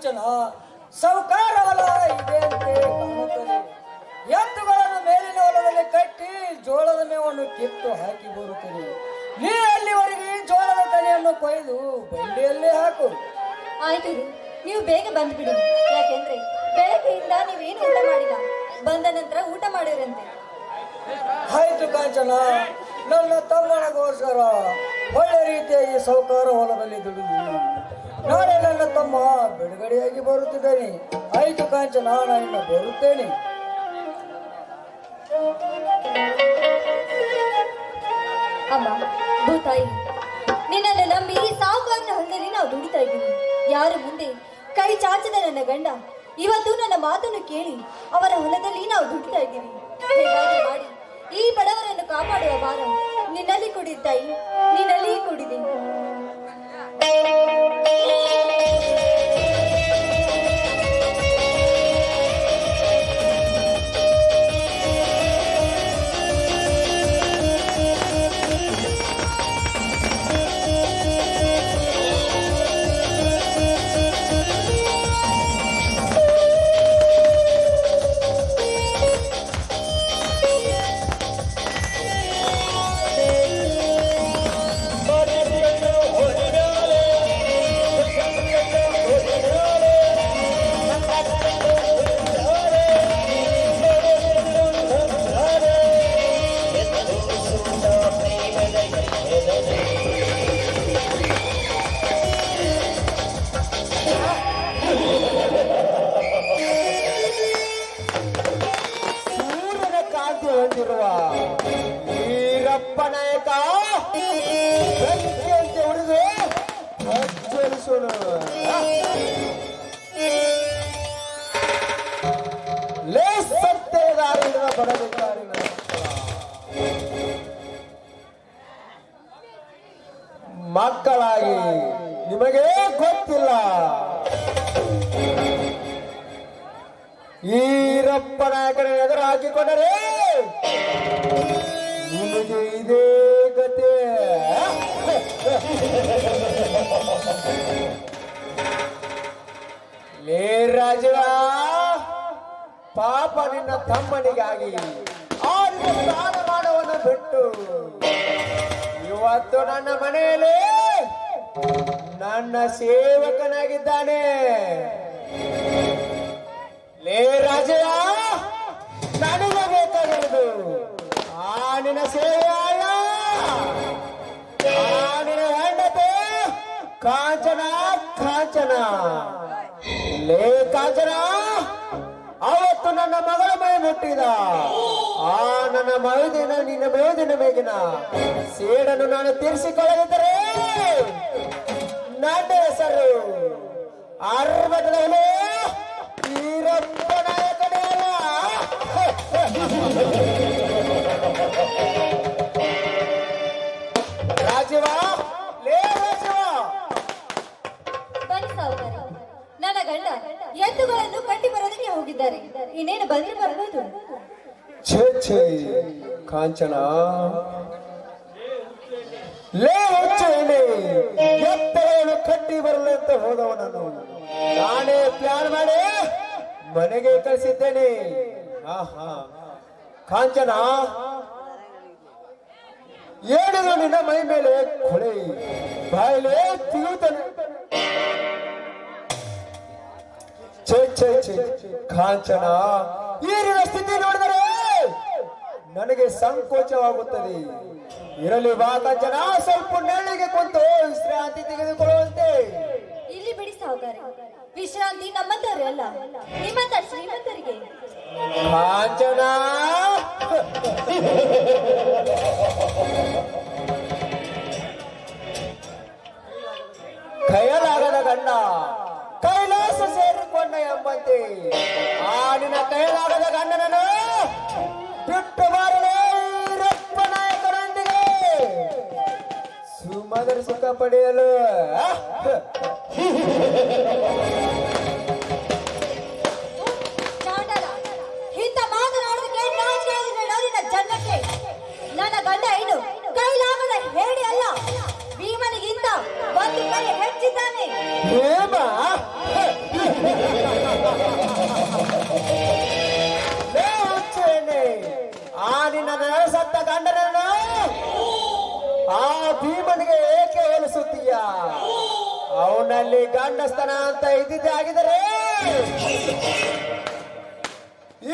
ಕಾಂಚನ ಸೌಕಾರವಲ ಇದೆ ಕಾಣುತ್ತದೆ. ಎತ್ತುಗಳನ್ನು ಮೇಲಿನ ಹೊಲದಲ್ಲಿ ಕಟ್ಟಿ ಜೋಳದ ಮೇವನ್ನು ಕಿತ್ತು ಹಾಕಿ ಬರುತ್ತದೆ. ನೀ ಅಲ್ಲಿವರೆಗೆ ಜೋಳದ ತನೆಯನ್ನು ಕೊಯ್ದು ಬಂಡಿಯಲ್ಲಿ ಹಾಕು. ಆಯ್ತು ನೀವು ಬೇಗ ಬಂದ್ಬಿಡಿ. ಯಾಕೆಂದ್ರೆ ಬೆಳಗ್ಗೆಯಿಂದ ನೀವೇನು ಊಟ ಮಾಡಿಲ್ಲ. ಬಂದ ನಂತರ ಊಟ ಮಾಡಿರಂತೆ ಆಯ್ತು ಕಾಂಚನ ನನ್ನ ತಮ್ಮನಗೋಸ್ಕರ ಒಳ್ಳೆ ರೀತಿಯಾಗಿ ಸೌಕಾರ ಹೊಲದಲ್ಲಿ ದುಡಿದು ನನ್ನ ತಮ್ಮ ಬಿಡುಗಡೆಯಾಗಿ ಬರುತ್ತಿದ್ದೇನೆ. ಐದು ಕಾಂಚ ನಾನು ಇನ್ನು ಬರುತ್ತೇನೆ. ಅಮ್ಮ ಭೂತಾಯಿ ನಿನ್ನನ್ನು ನಂಬಿ ಈ ಸಾಹುಕಾರನ ಹೊಲದಲ್ಲಿ ನಾವು ದುಡಿತಾ ಇದ್ದೀವಿ. ಯಾರ ಮುಂದೆ ಕೈ ಚಾಚದ ನನ್ನ ಗಂಡ, ಇವತ್ತು ನನ್ನ ಮಾತನ್ನು ಕೇಳಿ ಅವರ ಹೊಲದಲ್ಲಿ ನಾವು ದುಡಿತಾ ಇದ್ದೀವಿ. ಹೇಗಾದ್ರೂ ಮಾಡಿ ಈ ಬಡವರನ್ನು ಕಾಪಾಡುವ ಭಾರ ನಿನ್ನಲ್ಲಿ ಕೊಡಿದ ತಾಯಿ ನಿನ್ನಲ್ಲಿ ಕೊಡಿದೆ ಪಾಪ ನಿನ್ನ ತಮ್ಮನಿಗಾಗಿ ಆಡಿದ ಸ್ನಾನ ಬಿಟ್ಟು ಇವತ್ತು ನನ್ನ ಮನೆಯಲ್ಲಿ ನನ್ನ ಸೇವಕನಾಗಿದ್ದಾನೆ. ಲೇ ರಾಜಯ ನನಗೆ ಬೇಕಾಗಿರುವುದು ಆ ನಿನ್ನ ಸೇವೆಯ ಆ ನಿನ್ನ ಹೆಂಡತಿ ಕಾಂಚನ ಕಾಂಚನ. ಲೇ ಕಾಂಚನ ಅವತ್ತು ನನ್ನ ಮಗಳ ಮೈ ಮುಟ್ಟಿದ. ಆ ನನ್ನ ಮೈದಿನ ನಿನ್ನ ಮೇದಿನ ಮೇಗಿನ ಸೇಡನ್ನು ನಾನು ತೀರಿಸಿಕೊಳ್ಳದಿದ್ದರೆ ನನ್ನ ಹೆಸರು ಅರ್ಬಟದವನು ಈರಪ್ಪ ನಾಯಕನೇ ರಾಜೀವ, ಲೇ ನನ್ನ ಗಂಡ ಎತ್ತುಗಳನ್ನು ಕಟ್ಟಿ ಹೋಗಿದ್ದಾರೆ. ಇನ್ನೇನು ಬಂದ್ರೆ ಬರಬಹುದು ಛೇ ಛೇ ಕಾಂಚನ. ಲೇ ಹುಚ್ಚೇನೆ ಕಟ್ಟಿ ಬರಲಿ ಅಂತ ಹೋದವನನ್ನು ನಾನೇ. ಪ್ಲಾನ್ ಮಾಡಿ ಮನೆಗೆ ಕಳಿಸಿದ್ದೇನೆ. ಆಹಾ. ಕಾಂಚನ. ಏನಿದು ನಿನ್ನ ಮೈ ಮೇಲೆ ಕೊಳೆ. ಬಾಯಿಲೆ ಛೇ ಕಾಂಚನ ಈರಿನ ಸ್ಥಿತಿ ನೋಡಿದರೆ ನನಗೆ ಸಂಕೋಚವಾಗುತ್ತದೆ. ಇರಲಿ ಬಾ ಕಾಂಚನ ಸ್ವಲ್ಪ ನೆರಳಿಗೆ ಕುಂತು ವಿಶ್ರಾಂತಿ ತೆಗೆದುಕೊಳ್ಳುವಂತೆ. ಇಲ್ಲಿ ಬಿಡಿ ಸಾಹುಕಾರ ವಿಶ್ರಾಂತಿ ನಮ್ಮಂತವ್ರೆ ಅಲ್ಲ ನಿಮ್ಮಂತ ಶ್ರೀಮಂತರಿಗೆ. ಕಾಂಚನ. ಕೈಯಲಾಗದ ಗಂಡ ಕೈಲಾಸ ಸೇರಿಕೊಂಡ ಎಂಬಂತೆ. ಆ ನಿನ್ನ ಕೈಲಾಗದ ಗಂಡನನ್ನು ಬಿಟ್ಟು ಬಾರಲೇ ರಪ್ಪ ನಾಯಕರೊಂದಿಗೆ ಸುಮಧುರ ಸುಖ ಪಡೆಯಲು ನನಗೆ ಏಕೆ ಹೋಲಿಸುತ್ತೀಯ ಅವನಲ್ಲಿ ಗಂಡಸ್ತನ ಅಂತ ಇದ್ದಿದ್ದೆ ಆಗಿದರೆ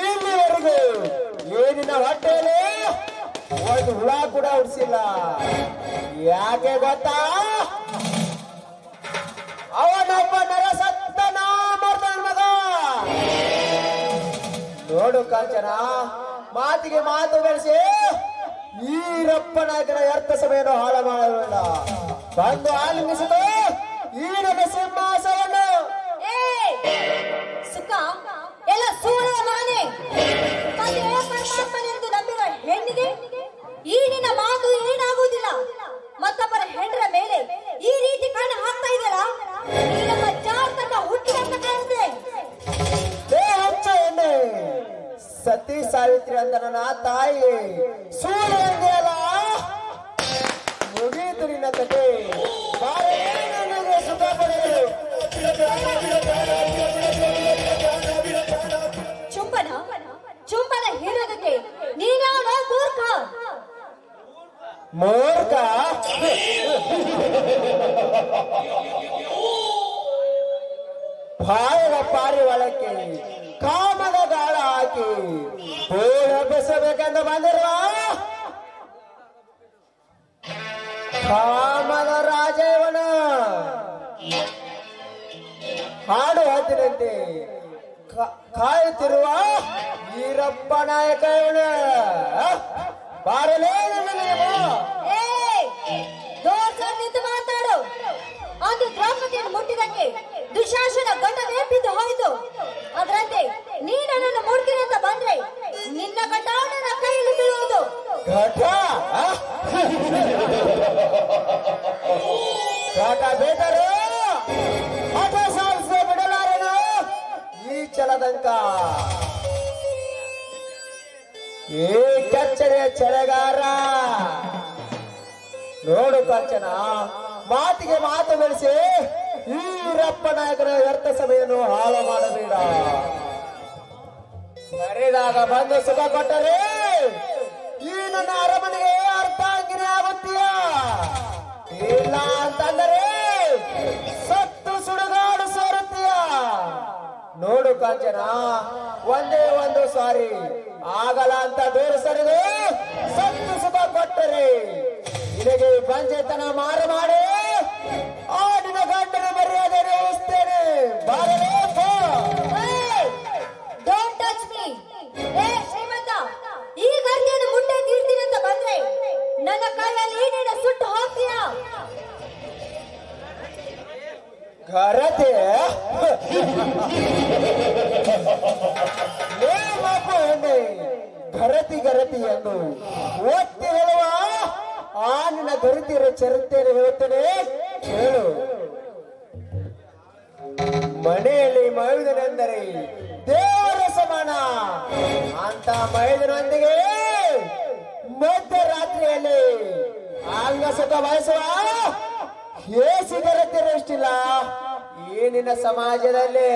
ಇಲ್ಲಿವರೆಗೂ ಏನಿನ ಹೊಟ್ಟೆಯಲ್ಲಿ ಒಂದು ಹುಳ ಕೂಡ ಉಡಿಸಿಲ್ಲ. ಯಾಕೆ ಗೊತ್ತಾ? ಅವನೊಬ್ಬ ನರಸತ್ತ ನಾಮರ್ದನ ಮಗ. ನೋಡು ಕಾಂಚನ, ಮಾತಿಗೆ ಮಾತು ಬೆಳೆಸಿ. ಈರಪ್ಪ ನಾಯಕನ ಅರ್ಥ ಸಭೆಯನ್ನು ಹಾಳು ಮಾಡಬೇಡ. ಬಂದು ಆಲಿಂಗಿಸಿದು ಈರನ ಸಿಂಹಾಸವನ್ನು ಸುಖ? ಎಲ್ಲ ಸೂರ ನಾನೇ ನಂಬಿರುವ ಹೆಣ್ಣಿಗೆ ಅಂತ ನನ್ನ ತಾಯಿ. ಸೂರ್ಯ ಮುಗಿಯಿತು ನಿನ್ನ ತಟೆ ನನಗೆ ಸುಖ ಪಡೆಯಲು ಚುಂಬನ ಚುಂಬನ ಹೇಳೋದಕ್ಕೆ ನೀನಾವ ಮೂರ್ಖ. ಮೂರ್ಖ? ಬಾಯದ ಪಾರಿವಾಳಕ್ಕೆ ಕಾಮದ ಗಾಳ ಹಾಕಿ ಬೋಳ ಬೆಸಬೇಕೆಂದು ಬಂದಿರುವ ಕಾಮನ ರಾಜಯವನ. ಹಾಡು ಹಾಕಿದಂತೆ ಕಾಯುತ್ತಿರುವ ವೀರಪ್ಪ ನಾಯಕ ಬಾರಲೇ ಮಾತಾಡು. ಅದು ದ್ರೌಪದಿಯನ್ನು ಮುಟ್ಟಿದಕ್ಕೆ ದುಶಾಸನ ಕಾಂಚನ ಮಾತಿಗೆ ಮಾತು ಬೆಳೆಸಿ ಈರಪ್ಪ ನಾಯಕರ ವ್ಯರ್ಥ ಸಭೆಯನ್ನು ಹಾಳು ಮಾಡಬೇಡ. ಕರೆದಾಗ ಬಂದು ಸುಖ ಕೊಟ್ಟರೆ ಈ ನನ್ನ ಅರಮನೆಗೆ ಅರ್ಥಾಂಗಿನಿ ಆಗುತ್ತೀಯ ಇಲ್ಲ ಅಂತಂದರೆ ಸತ್ತು ಸುಡುಗಾಡು ಸೇರುತ್ತೀಯ. ನೋಡು ಕಾಂಚನ, ಒಂದೇ ಒಂದು ಸಾರಿ ಆಗಲ್ಲ ಅಂತ ದೂರ ಸರಿದು ಸತ್ತು ಸುಖ ಕೊಟ್ಟರೆ ನಿನಗೆ ಬಂಜೆತನ ಮಾರು ಮಾಡಿ ಆಡಿನ ಗಂಡನ ಮರ್ಯಾದೆ ನಿಲ್ಲಿಸ್ತೇನೆ. ಡೋಂಟ್ ಟಚ್ ಮೀ ಏ ಶ್ರೀಮಂತ ಈ ಮುಟ್ಟೆ ತೀರ್ತೀನಿ ಅಂತ ಬಂದ್ರೆ ನನ್ನ ಕೈಯಲ್ಲಿ ನೀನು ಸುಟ್ಟು ಹೋಗ್ತೀಯಾ? ಗರತಿ ಎಂದು ಒತ್ತಿ ಹೇಳುವ ಆ ನಿನ್ನ ಗರಿತಿರ ಚರಿತ್ರೆಯನ್ನು ಹೇಳ್ತೇನೆ. ಹೇಳು. ಮನೆಯಲ್ಲಿ ಮೈದನೆಂದರೆ ದೇವರ ಸಮಾನ. ಅಂತ ಮಹಿಳೆಯರೊಂದಿಗೆ ಮಧ್ಯರಾತ್ರಿಯಲ್ಲಿ ಅಂಗ ಸುಖ ಬಯಸುವ ಹೇಸಿ ಗರತಿರಷ್ಟಿಲ್ಲ ಈ ನಿನ್ನ ಸಮಾಜದಲ್ಲಿ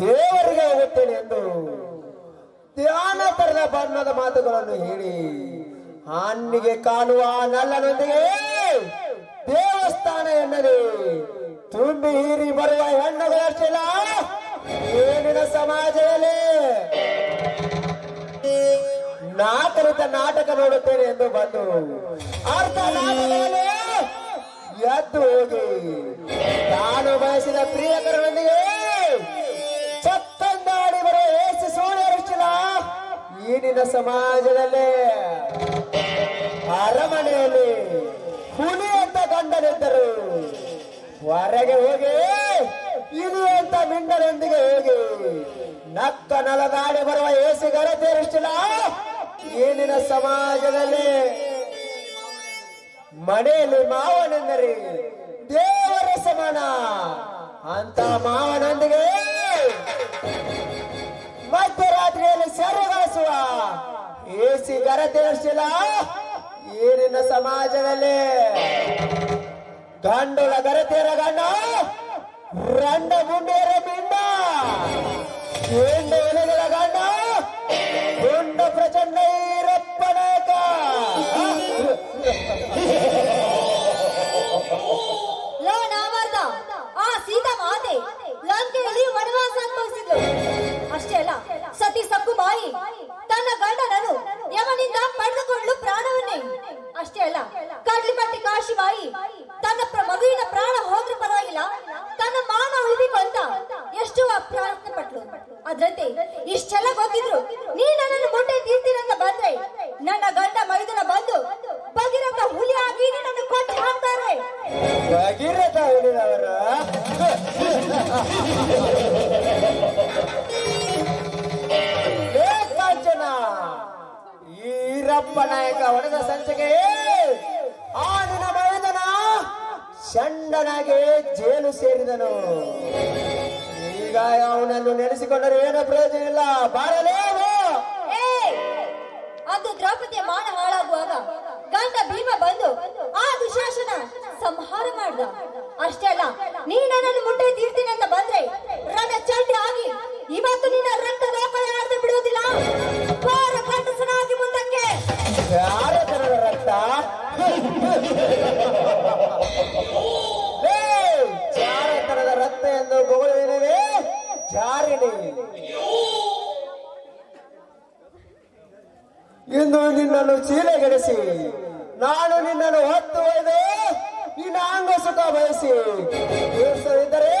ದೇವರಿಗೆ ಹೋಗುತ್ತೇನೆ ಎಂದು ಧ್ಯಾನ ತರದ ಬಣ್ಣದ ಮಾತುಗಳನ್ನು ಹೇಳಿ. ಹಣ್ಣಿಗೆ ಕಾಣುವ ನಲ್ಲನೊಂದಿಗೆ ದೇವಸ್ಥಾನ ಎನ್ನದೆ ತುಂಬಿ ಹೀರಿ ಬರುವ ಹೆಣ್ಣುಗಳಷ್ಟಿಲ್ಲ ಏನಿನ ಸಮಾಜದಲ್ಲಿ? ನಾಟಕ ನಾಟಕ ನೋಡುತ್ತೇನೆ ಎಂದು ಬಂದು ಅರ್ಥ ಎದ್ದು ಹೋಗಿ ತಾನು ಬಯಸಿದ ಪ್ರಿಯಕರನೊಂದಿಗೆ ಚತ್ತಂದಾಡಿ ಬರೋ ಏಸು ಸೋಣರಿಷ್ಟಿಲ್ಲ ಈಗಿನ ಸಮಾಜದಲ್ಲಿ? ಅರಮನೆಯಲ್ಲಿ ಹುಲಿ ಅಂತ ಗಂಡನಿದ್ದರು. ಹೊರಗೆ ಹೋಗಿ, ಇಲಿ ಅಂತ ಮಿಂಡನೊಂದಿಗೆ ಹೋಗಿ, ನಕ್ಕ ನಲದಾಡಿ ಬರುವ ಏಸಿ ಗರತೇರಿಷ್ಟಿಲ್ಲ ಈಗಿನ ಸಮಾಜದಲ್ಲಿ? ಮನೆಯಲ್ಲಿ ಮಾವನೆಂದರೆ ದೇವರ ಸಮಾನ. ಅಂತ ಮಾವನೊಂದಿಗೆ ಮಧ್ಯರಾತ್ರಿಯಲ್ಲಿ ಸೆರೆಗಾಸುವ ಏಸಿ ಗರತೇರಿಷ್ಟಿಲ್ಲ ಏನಿನ ಸಮಾಜದಲ್ಲಿ ಗಂಡುಲ ಗರತೇರ ಗಂಡ, ರಂಡ ಮುಂಡೇರ ಬಿಂಡ ಗಂಡ, ಗುಂಡ ಪ್ರಚಂಡ ಈರಪ್ಪ चेला सती सबको माई ನಾಯಕ ಹೊಡೆದ ಆ ನಿನ್ನ ಬಯದನ ಷಂಡನಾಗೆ ಜೇಲು ಸೇರಿದನು. ಈಗ ಅವನನ್ನು ನೆನೆಸಿಕೊಂಡರೆ ಏನು ಪ್ರಯೋಜನ ಇಲ್ಲ. ಬಾರಲೇವು! ಅದು ದ್ರೌಪದಿಯ ಮಾನ ಹಾಳಾಗುವಾಗ ಗಂಡ ಭೀಮ ಬಂದು ಆ ದುಶಾಸನ ಸಂಹಾರ ಮಾಡ್ದ. ಅಷ್ಟೇ ಅಲ್ಲ, ನೀ ನನ್ನನ್ನು ಮುಟ್ಟೆ ತೀರ್ತೀನಿ ಅಂತ ಬಂದ್ರೆ ರಣ ಚಂಡಿ ಆಗಿ ಇವತ್ತು ನಿನ್ನ ರಕ್ತ ಬಿಡುವುದಿಲ್ಲ. ಘೋರ ಕಂಠಸನಾಗಿ ಮುಂದಕ್ಕೆ ಯಾರ ರಕ್ತ ತರದ ರಕ್ತ ಎಂದು ಬೊಗಳುವಿನವೇ ಜಾರಿಣಿ. ಇಂದು ನಿನ್ನನ್ನು ಚೀಲೆಗೆಡಿಸಿ, ನಾನು ನಿನ್ನನ್ನು ಹೊತ್ತು ಒಯ್ದು ನಿನ್ನ ಅಂಗ ಸುಖ ಬಯಸಿ. ಹೆಸರಿದ್ದರೆ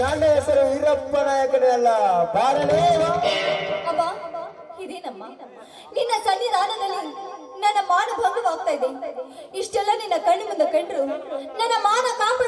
ನನ್ನ ಹೆಸರು ವೀರಪ್ಪ ನಾಯಕನೇ ಅಲ್ಲ, ಬಾರಲೇ. ನಿನ್ನ ಸನ್ನಿಧಾನದಲ್ಲಿ ಇದೆ ಇಷ್ಟೆಲ್ಲ ನಿನ್ನ ಕಣ್ಣು ಮುಂದೆ ಕಂಡ್ರು ನನ್ನ ಮಾನ ಕಾಪಾಡಲು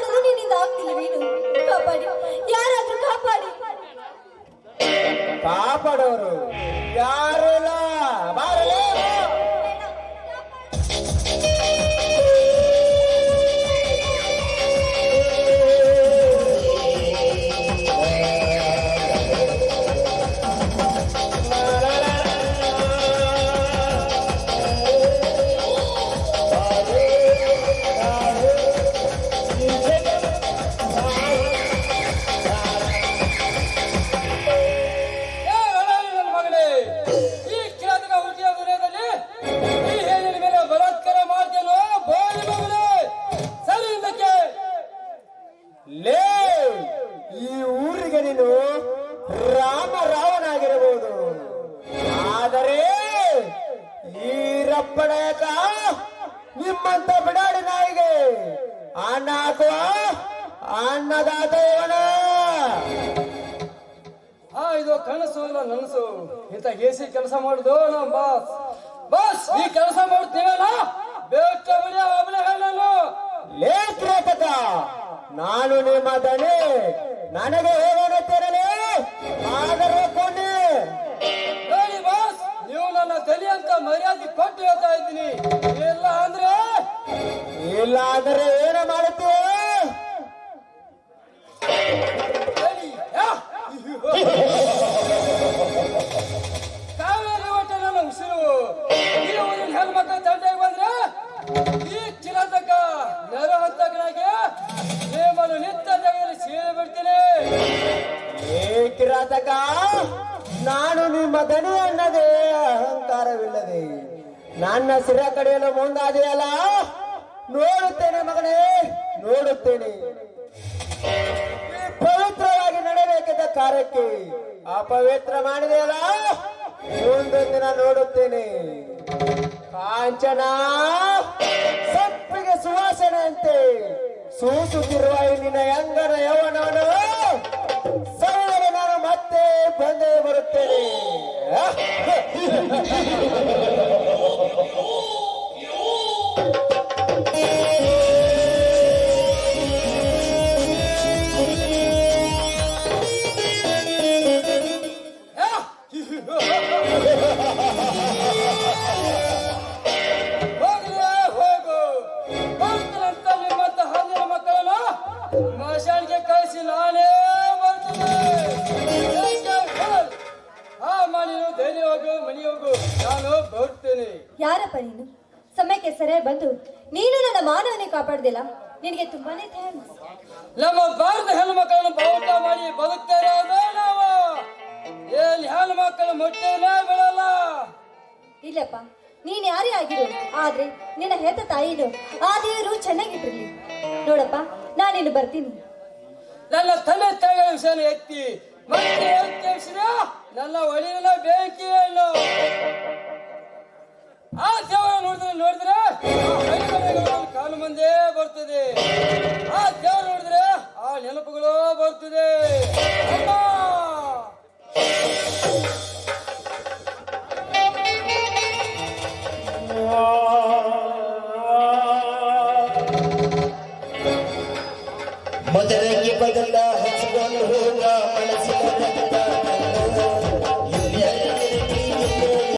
ಈರಪ್ಪ ನಾಯಕ ನಿಮ್ಮಂತ ಬಿಡಾಡಿ ನಾಯಿಗೆ. ಅನ್ನ ಹಾಕುವ ಅನ್ನದಾತ ಇವನ. ಹಾ ಇದು ಕನಸು ಇಲ್ಲ ನನಸು. ಏಸಿ ಗೇಸಿ ಕೆಲಸ ಮಾಡುದು ನಮ್ ಬಾಸ್ ಬಾಸ್ ಈ ಕೆಲಸ ಮಾಡ್ತೀವಲ್ಲ? ಬೇಕ ಮನೆ ಒಬ್ಬನೇ ಹೇಳಲು ಲೇ ಕ್ರೇತಕ ನಾನು ನಿಮ್ಮ ದಣಿ ನನಗೆ ಹೇಗೇನುತ್ತೀರಲೇ ತಲೆ ಅಂತ ಮರ್ಯಾದೆ ಕೊಟ್ಟು ಹೇಳ್ತಾ ಇದ್ದೀನಿ. ಇಲ್ಲ ಅಂದ್ರೆ? ಇಲ್ಲ ಅಂದ್ರೆ ಏನ ಮಾಡುತ್ತೆ. ಕಾವೇರಿ ಒಟ್ಟ ನನ್ನ ಉಸಿರು. ಈ ಊರಿನ ಹೆಣ್ಮಕ್ಳ ತಂಟೆಗೆ ಬಂದ್ರೆ ಈ ಚಿರತಕ ನೆರ ಹತ್ತಕನಾಗಿ ನೇಮನು ನಿತ್ತ ತೆಗೆದು ಸೀಳೆ ಬಿಡ್ತೀನಿ. ಏ ಕಿರಾತಕ ನಾನು ನಿಮ್ಮ ದನಿ ಅನ್ನದೇ. ಅಹಂಕಾರವಿಲ್ಲದೆ ನನ್ನ ಸಿರ ಕಡೆಯಲು ಮುಂದಾದೆಯಲ್ಲ? ನೋಡುತ್ತೇನೆ ಮಗನೇ, ನೋಡುತ್ತೇನೆ. ಪವಿತ್ರವಾಗಿ ನಡೆಯಬೇಕಿದ್ದ ಕಾರ್ಯಕ್ಕೆ ಅಪವಿತ್ರ ಮಾಡಿದೆಯಲ್ಲ? ಮುಂದೊಂದಿನ ನೋಡುತ್ತೇನೆ. ಕಾಂಚನ, ಸಪ್ಪಿಗೆ ಸುವಾಸನೆಯಂತೆ ಸೂಸುತ್ತಿರುವ ಈ ನಿನ್ನ ಯಂಗನ ಯೌವನವನ್ನು ನಾನು ಮತ್ತೆ ಬಂದೇ ಬರುತ್ತೇನೆ. ಯಾರಪ್ಪ ನೀನು? ಸಮಯಕ್ಕೆ ಸರಿಯಾಗಿ ಬಂದು ನೀನು ನನ್ನ ಮಾನವನೇ ಕಾಪಾಡ್ದಿಲ್ಲ? ನಿನಗೆ ತುಂಬಾನೇ ಥ್ಯಾಂಕ್ಸ್ ನಮ್ಮ ಭಾರತ ಹೆಣ್ಣು ಮಕ್ಕಳನ್ನು ಬಾವುಟ ಮಾಡಿ ಬದುಕ್ತಾರೆ ಏನ್ ಹೆಣ್ಣು ಮಕ್ಕಳು ಮುಟ್ಟೇನೇ ಬಿಡಲ್ಲ ಇಲ್ಲಪ್ಪ ನೀನ್ ಯಾರೇ ಆಗಿರು ಆದ್ರೆ ನಿನ್ನ ಹೆತ್ತ ತಾಯಿನು ಆ ದೇವರು ಚೆನ್ನಾಗಿಟ್ಟಿರ್ಲಿ ನೋಡಪ್ಪ ನಾನಿನ್ನು ಬರ್ತೀನಿ. ನನ್ನ ತಂದೆ ತಾಯಿಗಳ ವಿಷಯ ಎತ್ತಿ ಮತ್ತೆ ನನ್ನ ಒಳಿನ ಬೆಂಕಿ ಹಣ್ಣು ಆ ದೇವರ ನೋಡಿದ್ರೆ? ನೋಡಿದ್ರೆ ಕಾಲು ಮಂದೇ ಬರ್ತದೆ.